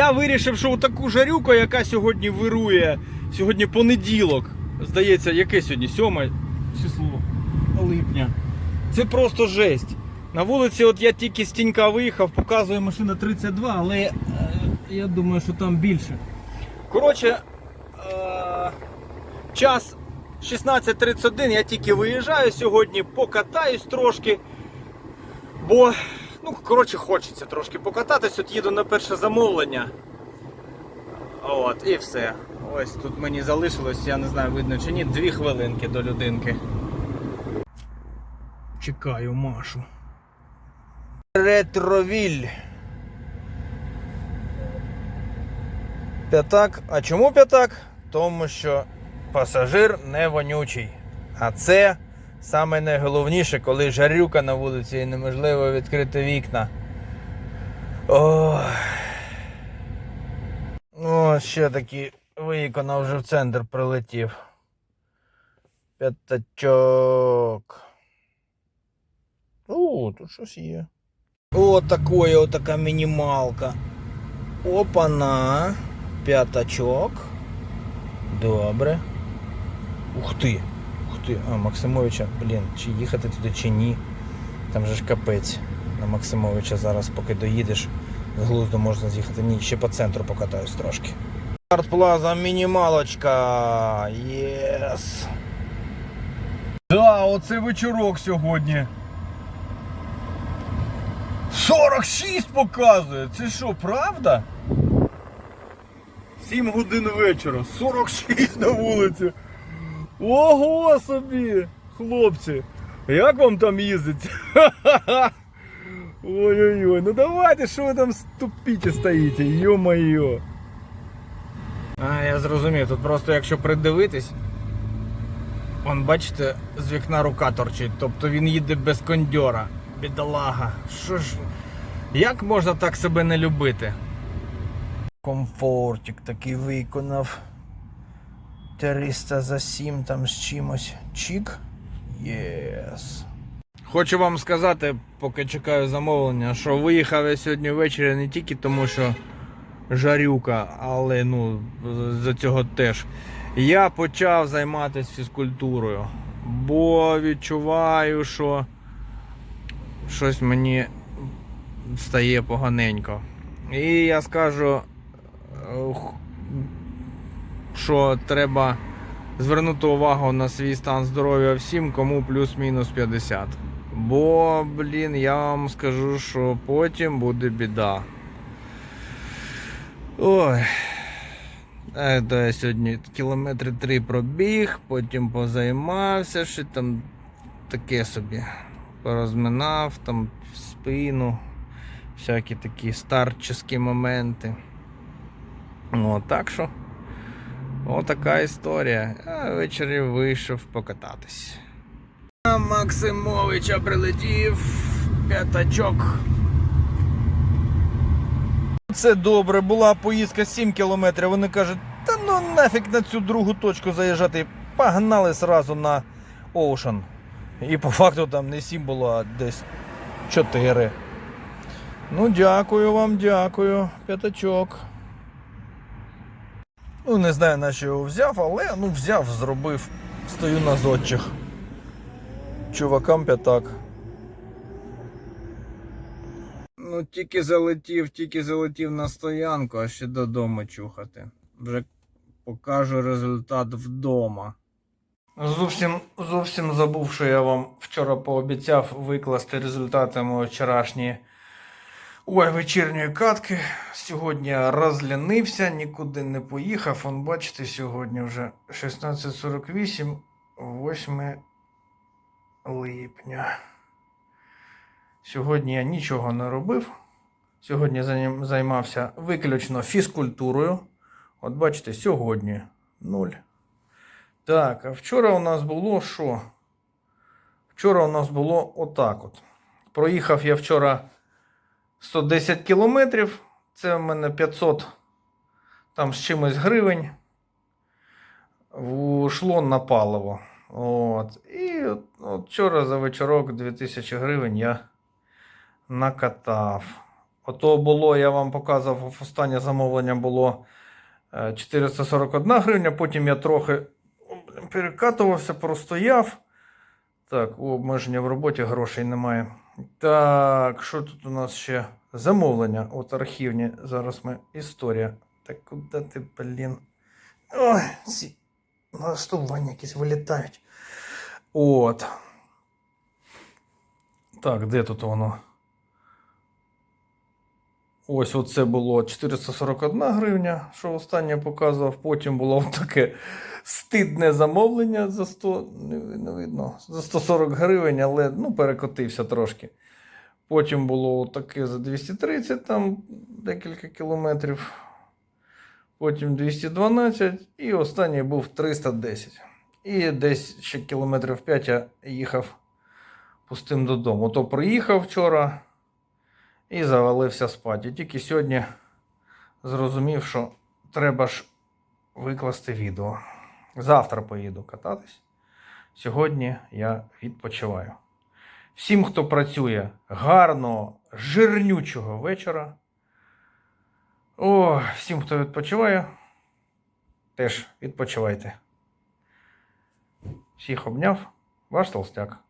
Я вирішив, що таку жарюку, яка сьогодні вирує, сьогодні понеділок. Здається, яке сьогодні? 7 число липня. Це просто жесть. На вулиці, от я тільки з тінька виїхав, показує машина 32, але е, я думаю, що там більше. Коротше, е, час 16.31, я тільки виїжджаю сьогодні, покатаюсь трошки. Бо, ну, коротше, хочеться трошки покататись, от їду на перше замовлення. От, і все. Ось тут мені залишилось, я не знаю, видно чи ні, дві хвилинки до людинки. Чекаю Машу. Ретровіль. П'ятак. А чому п'ятак? Тому що пасажир не вонючий. А це саме найголовніше, коли жарюка на вулиці і неможливо відкрити вікна. Ох. О, ще такі виконав вже в центр прилетів. П'ятачок. О, тут щось є. О, такое, о, така мінімалка. Опана. П'ятачок. Добре. Ух ти. Ти. А, Максимовича, блін, чи їхати туди, чи ні. Там же ж капець. На Максимовича зараз, поки доїдеш, з глузду можна з'їхати. Ні, ще по центру покатаюсь трошки. Артплаза мінімалочка. Єс. Да, оце вечорок сьогодні. 46 показує. Це що, правда? 7 годин вечора, 46 на вулиці. Ого собі, хлопці. Як вам там їздить? Ой-ой-ой, ну давайте, що ви там ступіте стоїте, йо-моє. А, я зрозумів, тут просто якщо придивитись, вон бачите, з вікна рука торчить, тобто він їде без кондьора. Бідолага. Що ж. Як можна так себе не любити? Комфортик такий виконав. 300 за 7 там з чимось. Чік. Єс. Хочу вам сказати, поки чекаю замовлення, що виїхав я сьогодні ввечері не тільки тому, що жарюка, але ну, за цього теж. Я почав займатися фізкультурою, бо відчуваю, що щось мені стає поганенько. І я скажу, е, що треба звернути увагу на свій стан здоров'я всім, кому плюс-мінус 50. Бо, блін, я вам скажу, що потім буде біда. Ой. Е, то я сьогодні кілометри три пробіг, потім позаймався, що там таке собі. Порозминав там спину, всякі такі старчі моменти. Ну, так що, отака історія. А ввечері вийшов покататись. А Максимовича прилетів п'ятачок. Це добре, була поїздка 7 кілометрів. Вони кажуть, та ну нафіг на цю другу точку заїжджати. Погнали сразу на Оушен. І по факту там не 7 було, а десь 4. Ну, дякую вам, дякую. П'ятачок. Ну, не знаю, на що його взяв, але ну взяв, зробив. Стою на зодчих. Чувакам п'ятак. Ну, тільки залетів, тільки залетів на стоянку, а ще додому чухати. Вже покажу результат вдома. Зовсім, зовсім забув, що я вам вчора пообіцяв викласти результати моєї вчорашньої ой, вечірньої катки. Сьогодні розлянився, нікуди не поїхав. Он, бачите, сьогодні вже 16.48, 8 липня. Сьогодні я нічого не робив. Сьогодні займався виключно фізкультурою. От бачите, сьогодні нуль. Так, а вчора у нас було що? Вчора у нас було отак от. Проїхав я вчора 110 кілометрів. Це в мене 500 там з чимось гривень. Ушло на паливо. От. І от, от вчора за вечорок 2000 гривень я накатав. Ото було, я вам показував, останнє замовлення було е, 441 гривня, потім я трохи перекатувався, простояв. Так, у обмеження в роботі грошей немає. Так, що тут у нас ще? Замовлення. От архівні. Зараз ми. Історія. Так куди ти, блін? Ой, ці налаштування якісь вилітають. От. Так, де тут воно? Ось оце було 441 гривня, що останнє показував. Потім було таке стидне замовлення за 100, не, видно, за 140 гривень, але ну, перекотився трошки. Потім було таке за 230, там декілька кілометрів. Потім 212 і останній був 310. І десь ще кілометрів 5 я їхав пустим додому. То приїхав вчора і завалився спати. Тільки сьогодні зрозумів, що треба ж викласти відео. Завтра поїду кататись. Сьогодні я відпочиваю. Всім, хто працює, гарного, жирнючого вечора. О, всім, хто відпочиває, теж відпочивайте. Всіх обняв, ваш толстяк.